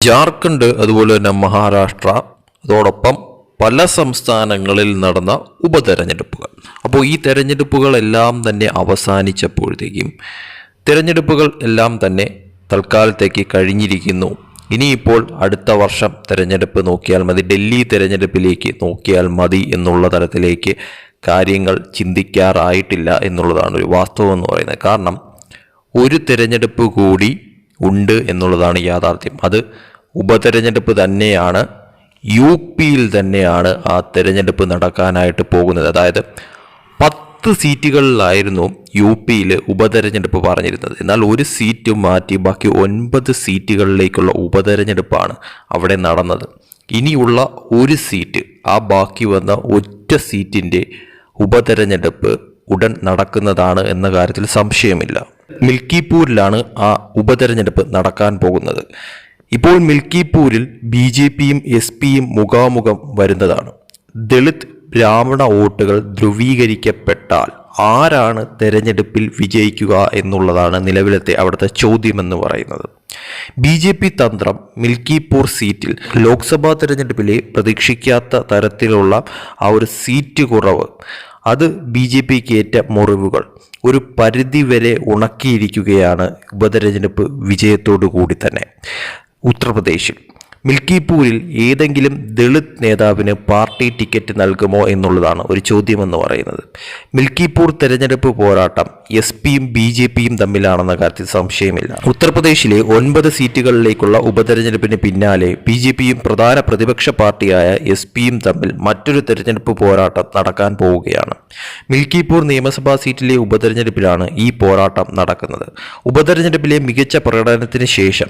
ജാർഖണ്ഡ് അതുപോലെ തന്നെ മഹാരാഷ്ട്ര അതോടൊപ്പം പല സംസ്ഥാനങ്ങളിൽ നടന്ന ഉപതെരഞ്ഞെടുപ്പുകൾ. അപ്പോൾ ഈ തെരഞ്ഞെടുപ്പുകളെല്ലാം തന്നെ അവസാനിച്ചപ്പോഴത്തേക്കും തിരഞ്ഞെടുപ്പുകൾ എല്ലാം തന്നെ തൽക്കാലത്തേക്ക് കഴിഞ്ഞിരിക്കുന്നു. ഇനിയിപ്പോൾ അടുത്ത വർഷം തിരഞ്ഞെടുപ്പ് നോക്കിയാൽ മതി. ഡൽഹി തിരഞ്ഞെടുപ്പിലേക്ക് നോക്കിയാൽ മതി എന്നുള്ള തരത്തിലേക്ക് കാര്യങ്ങൾ ചിന്തിക്കാറായിട്ടില്ല എന്നുള്ളതാണ് ഒരു വാസ്തവം എന്ന് പറയുന്നത്. കാരണം ഒരു തിരഞ്ഞെടുപ്പ് കൂടി ഉണ്ട് എന്നുള്ളതാണ് യാഥാർത്ഥ്യം. അത് ഉപതെരഞ്ഞെടുപ്പ് തന്നെയാണ് യു പിയിൽ തന്നെയാണ് ആ തെരഞ്ഞെടുപ്പ് നടക്കാനായിട്ട് പോകുന്നത്. അതായത് പത്ത് സീറ്റുകളിലായിരുന്നു യു പിയിൽ ഉപതെരഞ്ഞെടുപ്പ് പറഞ്ഞിരുന്നത്. എന്നാൽ ഒരു സീറ്റ് മാറ്റി ബാക്കി ഒൻപത് സീറ്റുകളിലേക്കുള്ള ഉപതെരഞ്ഞെടുപ്പാണ് അവിടെ നടന്നത്. ഇനിയുള്ള ഒരു സീറ്റ് ആ ബാക്കി വന്ന ഒറ്റ സീറ്റിന്റെ ഉപതെരഞ്ഞെടുപ്പ് ഉടൻ നടക്കുന്നതാണ് എന്ന കാര്യത്തിൽ സംശയമില്ല. മിൽക്കിപൂരിലാണ് ആ ഉപതെരഞ്ഞെടുപ്പ് നടക്കാൻ പോകുന്നത്. ഇപ്പോൾ മിൽക്കിപ്പൂരിൽ ബി ജെ പിയും എസ് പിയും മുഖാമുഖം വരുന്നതാണ്. ദളിത് ബ്രാഹ്മണ വോട്ടുകൾ ധ്രുവീകരിക്കപ്പെട്ടാൽ ആരാണ് തെരഞ്ഞെടുപ്പിൽ വിജയിക്കുക എന്നുള്ളതാണ് നിലവിലത്തെ അവിടുത്തെ ചോദ്യമെന്ന് പറയുന്നത്. ബി ജെ പി തന്ത്രം മിൽക്കിപ്പൂർ സീറ്റിൽ ലോക്സഭാ തെരഞ്ഞെടുപ്പിലെ പ്രതീക്ഷിക്കാത്ത തരത്തിലുള്ള ആ ഒരു സീറ്റ് കുറവ് അത് ബി ജെ പിക്ക് ഏറ്റ മുറിവുകൾ ഒരു പരിധിവരെ ഉണക്കിയിരിക്കുകയാണ് ഉപതെരഞ്ഞെടുപ്പ് വിജയത്തോടു കൂടി തന്നെ. ഉത്തർപ്രദേശിൽ. മിൽക്കിപൂരിൽ ഏതെങ്കിലും ദളിത് നേതാവിന് പാർട്ടി ടിക്കറ്റ് നൽകുമോ എന്നുള്ളതാണ് ഒരു ചോദ്യമെന്ന് പറയുന്നത്. മിൽക്കിപൂർ തെരഞ്ഞെടുപ്പ് പോരാട്ടം എസ് പിയും ബി ജെ പിയും തമ്മിലാണെന്ന കാര്യത്തിൽ സംശയമില്ല. ഉത്തർപ്രദേശിലെ ഒൻപത് സീറ്റുകളിലേക്കുള്ള ഉപതെരഞ്ഞെടുപ്പിന് പിന്നാലെ ബി ജെ പിയും പ്രധാന പ്രതിപക്ഷ പാർട്ടിയായ എസ് പിയും തമ്മിൽ മറ്റൊരു തെരഞ്ഞെടുപ്പ് പോരാട്ടം നടക്കാൻ പോവുകയാണ്. മിൽക്കിപൂർ നിയമസഭാ സീറ്റിലെ ഉപതെരഞ്ഞെടുപ്പിലാണ് ഈ പോരാട്ടം നടക്കുന്നത്. ഉപതെരഞ്ഞെടുപ്പിലെ മികച്ച പ്രകടനത്തിന് ശേഷം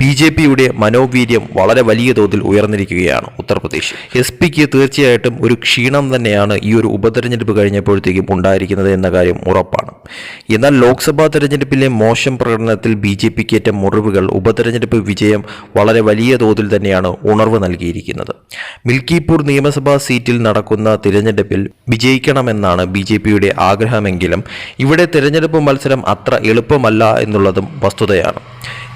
ബി ജെ പിയുടെ മനോവീര്യം വളരെ വലിയ തോതിൽ ഉയർന്നിരിക്കുകയാണ് ഉത്തർപ്രദേശ് എസ് പിക്ക് തീർച്ചയായിട്ടും ഒരു ക്ഷീണം തന്നെയാണ് ഈ ഒരു ഉപതെരഞ്ഞെടുപ്പ് കഴിഞ്ഞപ്പോഴത്തേക്കും ഉണ്ടായിരിക്കുന്നത് എന്ന കാര്യം ഉറപ്പാണ്. എന്നാൽ ലോക്സഭാ തെരഞ്ഞെടുപ്പിലെ മോശം പ്രകടനത്തിൽ ബി ജെ പിക്ക് ഏറ്റ മുറിവുകൾ ഉപതെരഞ്ഞെടുപ്പ് വിജയം വളരെ വലിയ തോതിൽ തന്നെയാണ് ഉണർവ് നൽകിയിരിക്കുന്നത്. മിൽക്കിപൂർ നിയമസഭാ സീറ്റിൽ നടക്കുന്ന തിരഞ്ഞെടുപ്പിൽ വിജയിക്കണമെന്നാണ് ബി ജെ പിയുടെ ആഗ്രഹമെങ്കിലും ഇവിടെ തിരഞ്ഞെടുപ്പ് മത്സരം അത്ര എളുപ്പമല്ല എന്നുള്ളതും വസ്തുതയാണ്.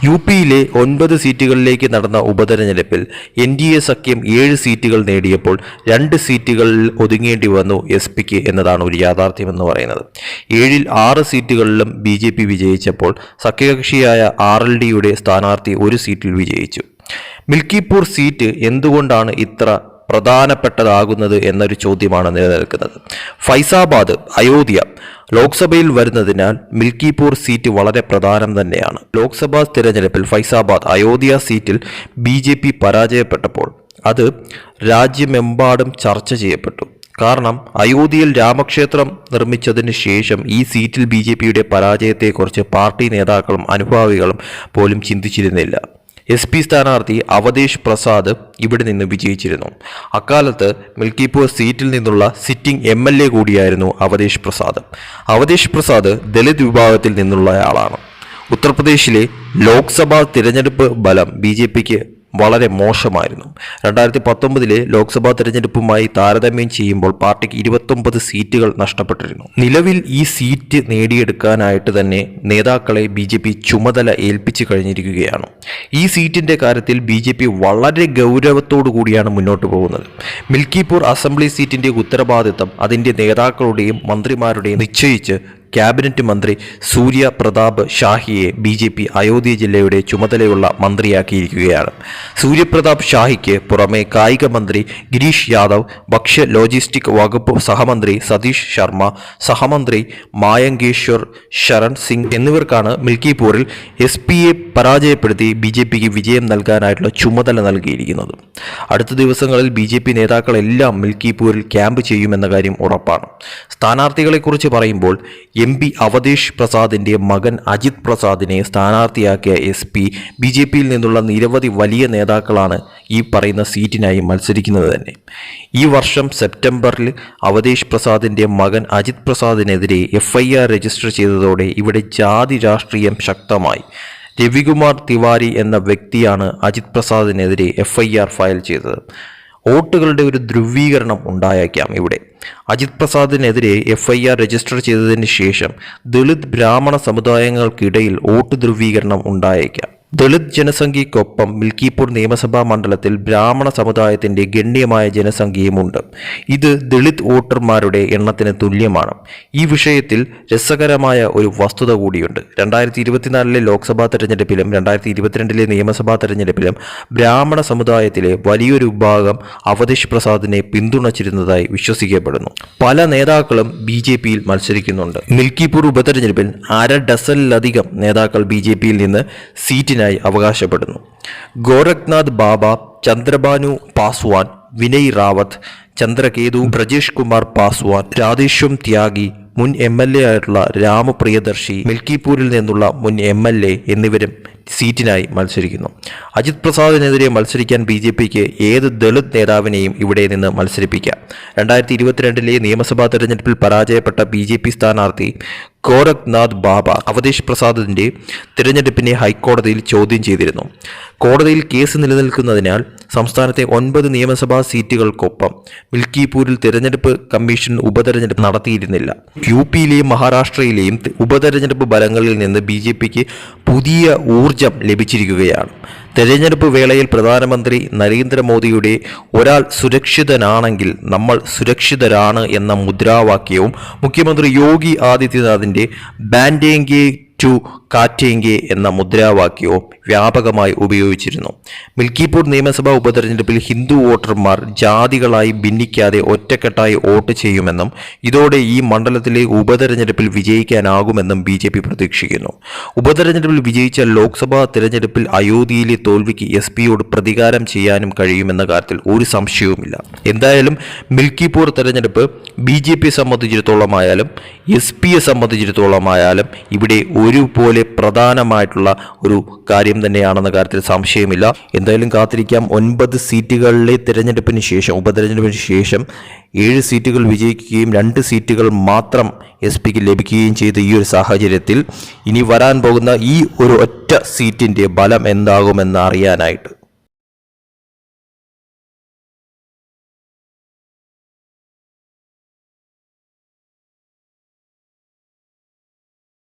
യു പിയിലെ ഒൻപത് സീറ്റുകളിലേക്ക് നടന്ന ഉപതെരഞ്ഞെടുപ്പിൽ എൻ ഡി എ സഖ്യം ഏഴ് സീറ്റുകൾ നേടിയപ്പോൾ രണ്ട് സീറ്റുകളിൽ ഒതുങ്ങേണ്ടി വന്നു എസ് പിക്ക് എന്നതാണ് ഒരു യാഥാർത്ഥ്യമെന്ന് പറയുന്നത്. ഏഴിൽ ആറ് സീറ്റുകളിലും ബി ജെ പി വിജയിച്ചപ്പോൾ സഖ്യകക്ഷിയായ ആർ എൽ ഡിയുടെ സ്ഥാനാർത്ഥി ഒരു സീറ്റിൽ വിജയിച്ചു. മിൽക്കിപ്പൂർ സീറ്റ് എന്തുകൊണ്ടാണ് ഇത്ര പ്രധാനപ്പെട്ടതാകുന്നത് എന്നൊരു ചോദ്യമാണ് നിലനിൽക്കുന്നത്. ഫൈസാബാദ് അയോധ്യ ലോക്സഭയിൽ വരുന്നതിനാൽ മിൽക്കിപൂർ സീറ്റ് വളരെ പ്രധാനം തന്നെയാണ്. ലോക്സഭാ തിരഞ്ഞെടുപ്പിൽ ഫൈസാബാദ് അയോധ്യ സീറ്റിൽ ബി ജെ പി പരാജയപ്പെട്ടപ്പോൾ അത് രാജ്യമെമ്പാടും ചർച്ച ചെയ്യപ്പെട്ടു. കാരണം അയോധ്യയിൽ രാമക്ഷേത്രം നിർമ്മിച്ചതിന് ശേഷം ഈ സീറ്റിൽ ബി ജെ പിയുടെ പരാജയത്തെക്കുറിച്ച് പാർട്ടി നേതാക്കളും അനുഭാവികളും പോലും ചിന്തിച്ചിരുന്നില്ല. എസ് പി സ്ഥാനാർത്ഥി അവധേഷ് പ്രസാദ് ഇവിടെ നിന്ന് വിജയിച്ചിരുന്നു. അക്കാലത്ത് മിൽക്കിപ്പൂർ സീറ്റിൽ നിന്നുള്ള സിറ്റിംഗ് എം എൽ എ കൂടിയായിരുന്നു അവധേഷ് പ്രസാദ്. അവധേഷ് പ്രസാദ് ദളിത് വിഭാഗത്തിൽ നിന്നുള്ളയാളാണ്. ഉത്തർപ്രദേശിലെ ലോക്സഭാ തിരഞ്ഞെടുപ്പ് ബലം ബി ജെ പിക്ക് വളരെ മോശമായിരുന്നു. രണ്ടായിരത്തി പത്തൊമ്പതിലെ ലോക്സഭാ തെരഞ്ഞെടുപ്പുമായി താരതമ്യം ചെയ്യുമ്പോൾ പാർട്ടിക്ക് ഇരുപത്തൊമ്പത് സീറ്റുകൾ നഷ്ടപ്പെട്ടിരുന്നു. നിലവിൽ ഈ സീറ്റ് നേടിയെടുക്കാനായിട്ട് തന്നെ നേതാക്കളെ ബി ജെ പി ചുമതല ഏൽപ്പിച്ചു കഴിഞ്ഞിരിക്കുകയാണ്. ഈ സീറ്റിന്റെ കാര്യത്തിൽ ബി ജെ പി വളരെ ഗൗരവത്തോടു കൂടിയാണ് മുന്നോട്ട് പോകുന്നത്. മിൽക്കിപൂർ അസംബ്ലി സീറ്റിന്റെ ഉത്തരവാദിത്തം അതിന്റെ നേതാക്കളുടെയും മന്ത്രിമാരുടെയും നിശ്ചയിച്ച് ക്യാബിനറ്റ് മന്ത്രി സൂര്യ പ്രതാപ് ഷാഹിയെ ബി ജെ പി അയോധ്യ ജില്ലയുടെ ചുമതലയുള്ള മന്ത്രിയാക്കിയിരിക്കുകയാണ്. സൂര്യപ്രതാപ് ഷാഹിക്ക് പുറമെ കായിക മന്ത്രി ഗിരീഷ് യാദവ് ഭക്ഷ്യ ലോജിസ്റ്റിക് വകുപ്പ് സഹമന്ത്രി സതീഷ് ശർമ്മ സഹമന്ത്രി മായങ്കേശ്വർ ശരൺ സിംഗ് എന്നിവർക്കാണ് മിൽക്കിപൂരിൽ എസ് പിയെ പരാജയപ്പെടുത്തി ബി ജെ പിക്ക് വിജയം നൽകാനായിട്ടുള്ള ചുമതല നൽകിയിരിക്കുന്നത്. അടുത്ത ദിവസങ്ങളിൽ ബി ജെ പി നേതാക്കളെല്ലാം മിൽക്കിപൂരിൽ ക്യാമ്പ് ചെയ്യുമെന്ന കാര്യം ഉറപ്പാണ്. സ്ഥാനാർത്ഥികളെക്കുറിച്ച് പറയുമ്പോൾ എം പി അവധേഷ് പ്രസാദിന്റെ മകൻ അജിത് പ്രസാദിനെ സ്ഥാനാർത്ഥിയാക്കിയ എസ് പി ബി ജെ പിയിൽ നിന്നുള്ള നിരവധി വലിയ നേതാക്കളാണ് ഈ പറയുന്ന സീറ്റിനായി മത്സരിക്കുന്നത് തന്നെ. ഈ വർഷം സെപ്റ്റംബറിൽ അവധേഷ് പ്രസാദിന്റെ മകൻ അജിത് പ്രസാദിനെതിരെ എഫ് ഐ ആർ രജിസ്റ്റർ ചെയ്തതോടെ ഇവിടെ ജാതി രാഷ്ട്രീയം ശക്തമായി. രവികുമാർ തിവാരി എന്ന വ്യക്തിയാണ് അജിത് പ്രസാദിനെതിരെ എഫ് ഐ ആർ ഫയൽ ചെയ്തത്. വോട്ടുകളുടെ ഒരു ധ്രുവീകരണം ഉണ്ടായേക്കാം ഇവിടെ. അജിത് പ്രസാദിനെതിരെ എഫ് ഐ ആർ രജിസ്റ്റർ ചെയ്തതിന് ശേഷം ദളിത് ബ്രാഹ്മണ സമുദായങ്ങൾക്കിടയിൽ വോട്ട് ധ്രുവീകരണം ഉണ്ടായേക്കാം. ദളിത് ജനസംഖ്യയ്ക്കൊപ്പം മിൽക്കിപൂർ നിയമസഭാ മണ്ഡലത്തിൽ ബ്രാഹ്മണ സമുദായത്തിന്റെ ഗണ്യമായ ജനസംഖ്യയുമുണ്ട്. ഇത് ദളിത് വോട്ടർമാരുടെ എണ്ണത്തിന് തുല്യമാണ്. ഈ വിഷയത്തിൽ രസകരമായ ഒരു വസ്തുത കൂടിയുണ്ട്. രണ്ടായിരത്തി ഇരുപത്തിനാലിലെ ലോക്സഭാ തെരഞ്ഞെടുപ്പിലും രണ്ടായിരത്തി ഇരുപത്തിരണ്ടിലെ നിയമസഭാ തെരഞ്ഞെടുപ്പിലും ബ്രാഹ്മണ സമുദായത്തിലെ വലിയൊരു വിഭാഗം അവധേഷ് പ്രസാദിനെ പിന്തുണച്ചിരുന്നതായി വിശ്വസിക്കപ്പെടുന്നു. പല നേതാക്കളും ബി ജെ പിയിൽ മത്സരിക്കുന്നുണ്ട്. മിൽക്കിപൂർ ഉപതെരഞ്ഞെടുപ്പിൽ അര ഡസനിലധികം നേതാക്കൾ ബി ജെ പിയിൽ നിന്ന് സീറ്റിനായി അവകാശപ്പെടുന്നു. ഗോരഖ്നാഥ് ബാബ ചന്ദ്രബാനു പാസ്വാൻ വിനയ് റാവത്ത് ചന്ദ്രകേതു ബ്രജേഷ് കുമാർ പാസ്വാൻ രാധേശ്വം ത്യാഗി മുൻ എം എൽ എ ആയിട്ടുള്ള രാമപ്രിയദർശി മിൽക്കിപൂരിൽ നിന്നുള്ള മുൻ എം എൽ എ എന്നിവരും സീറ്റിനായി മത്സരിക്കുന്നു. അജിത് പ്രസാദിനെതിരെ മത്സരിക്കാൻ ബി ജെ പിക്ക് ഏത് ദളിത് നേതാവിനെയും ഇവിടെ നിന്ന് മത്സരിപ്പിക്കാം. രണ്ടായിരത്തി ഇരുപത്തിരണ്ടിലെ നിയമസഭാ തെരഞ്ഞെടുപ്പിൽ പരാജയപ്പെട്ട ബി ജെ പി സ്ഥാനാർത്ഥി ഗോരഖ്നാഥ് ബാബ അവതേഷ് പ്രസാദിന്റെ തിരഞ്ഞെടുപ്പിനെ ഹൈക്കോടതിയിൽ ചോദ്യം ചെയ്തിരുന്നു. കോടതിയിൽ കേസ് നിലനിൽക്കുന്നതിനാൽ സംസ്ഥാനത്തെ ഒൻപത് നിയമസഭാ സീറ്റുകൾക്കൊപ്പം മിൽക്കിപൂരിൽ തിരഞ്ഞെടുപ്പ് കമ്മീഷൻ ഉപതെരഞ്ഞെടുപ്പ് നടത്തിയിരുന്നില്ല. യു പിയിലെയും മഹാരാഷ്ട്രയിലെയും ഉപതെരഞ്ഞെടുപ്പ് ഫലങ്ങളിൽ നിന്ന് ബി പുതിയ പുതിയ ഊർജം ലഭിച്ചിരിക്കുകയാണ്. തെരഞ്ഞെടുപ്പ് വേളയിൽ പ്രധാനമന്ത്രി നരേന്ദ്രമോദിയുടെ ഒരാൾ സുരക്ഷിതനാണെങ്കിൽ നമ്മൾ സുരക്ഷിതരാണ് എന്ന മുദ്രാവാക്യവും മുഖ്യമന്ത്രി യോഗി ആദിത്യനാഥിന്റെ ബാൻഡേങ്കെ ടു കാറ്റേങ്കെ എന്ന മുദ്രാവാക്യവും വ്യാപകമായി ഉപയോഗിച്ചിരുന്നു. മിൽക്കിപൂർ നിയമസഭാ ഉപതെരഞ്ഞെടുപ്പിൽ ഹിന്ദു വോട്ടർമാർ ജാതികളായി ഭിന്നിക്കാതെ ഒറ്റക്കെട്ടായി വോട്ട് ചെയ്യുമെന്നും ഇതോടെ ഈ മണ്ഡലത്തിലെ ഉപതെരഞ്ഞെടുപ്പിൽ വിജയിക്കാനാകുമെന്നും ബി ജെ പി പ്രതീക്ഷിക്കുന്നു. ഉപതെരഞ്ഞെടുപ്പിൽ വിജയിച്ച ലോക്സഭാ തെരഞ്ഞെടുപ്പിൽ അയോധ്യയിലെ തോൽവിക്ക് എസ് പിയോട് പ്രതികാരം ചെയ്യാനും കഴിയുമെന്ന കാര്യത്തിൽ ഒരു സംശയവുമില്ല. എന്തായാലും മിൽക്കിപൂർ തെരഞ്ഞെടുപ്പ് ബി ജെ പിയെ സംബന്ധിച്ചിടത്തോളമായാലും എസ് പിയെ സംബന്ധിച്ചിടത്തോളമായാലും ഇവിടെ ഒരുപോലെ പ്രധാനമായിട്ടുള്ള ഒരു കാര്യം തന്നെയാണെന്ന കാര്യത്തിൽ സംശയമില്ല. എന്തായാലും കാത്തിരിക്കാം. ഒൻപത് സീറ്റുകളിലെ തിരഞ്ഞെടുപ്പിന് ശേഷം ഉപതെരഞ്ഞെടുപ്പിന് ശേഷം ഏഴ് സീറ്റുകൾ വിജയിക്കുകയും രണ്ട് സീറ്റുകൾ മാത്രം എസ് പിക്ക് ലഭിക്കുകയും ചെയ്ത ഈ ഒരു സാഹചര്യത്തിൽ ഇനി വരാൻ പോകുന്ന ഈ ഒരു ഒറ്റ സീറ്റിന്റെ ബലം എന്താകുമെന്ന് അറിയാനായിട്ട്.